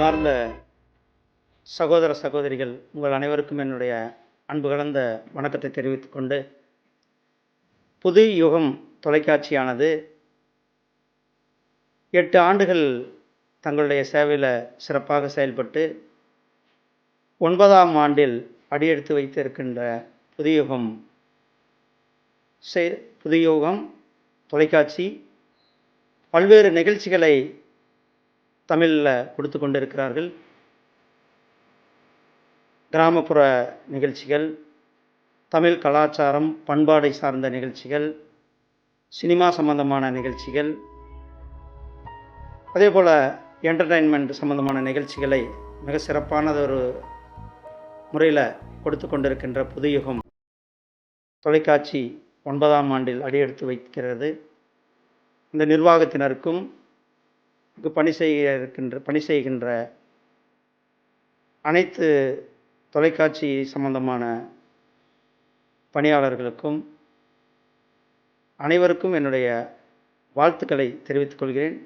அன்பார்ந்த சகோதர சகோதரிகள் உங்கள் அனைவருக்கும் என்னுடைய அன்பு கலந்த வணக்கத்தை தெரிவித்துக்கொண்டு புது யுகம் தொலைக்காட்சியானது எட்டு ஆண்டுகள் தங்களுடைய சேவையில் சிறப்பாக செயல்பட்டு ஒன்பதாம் ஆண்டில் அடியெடுத்து வைத்திருக்கின்ற புதியுகம் செய் புதியுகம் தொலைக்காட்சி பல்வேறு நிகழ்ச்சிகளை தமிழில் கொடுத்து கொண்டிருக்கிறார்கள். கிராமப்புற நிகழ்ச்சிகள் தமிழ் கலாச்சாரம் பண்பாடை சார்ந்த நிகழ்ச்சிகள் சினிமா சம்பந்தமான நிகழ்ச்சிகள் அதே போல் என்டர்டெயின்மெண்ட் சம்பந்தமான நிகழ்ச்சிகளை மிக சிறப்பானது ஒரு முறையில் கொடுத்து கொண்டிருக்கின்ற புதுயுகம் தொலைக்காட்சி ஒன்பதாம் ஆண்டில் அடியெடுத்து வைக்கிறது. இந்த நிர்வாகத்தினருக்கும் பணி செய்ய இருக்கின்ற பணி செய்கின்ற அனைத்து தொலைக்காட்சி சம்பந்தமான பணியாளர்களுக்கும் அனைவருக்கும் என்னுடைய வாழ்த்துக்களை தெரிவித்துக் கொள்கிறேன்.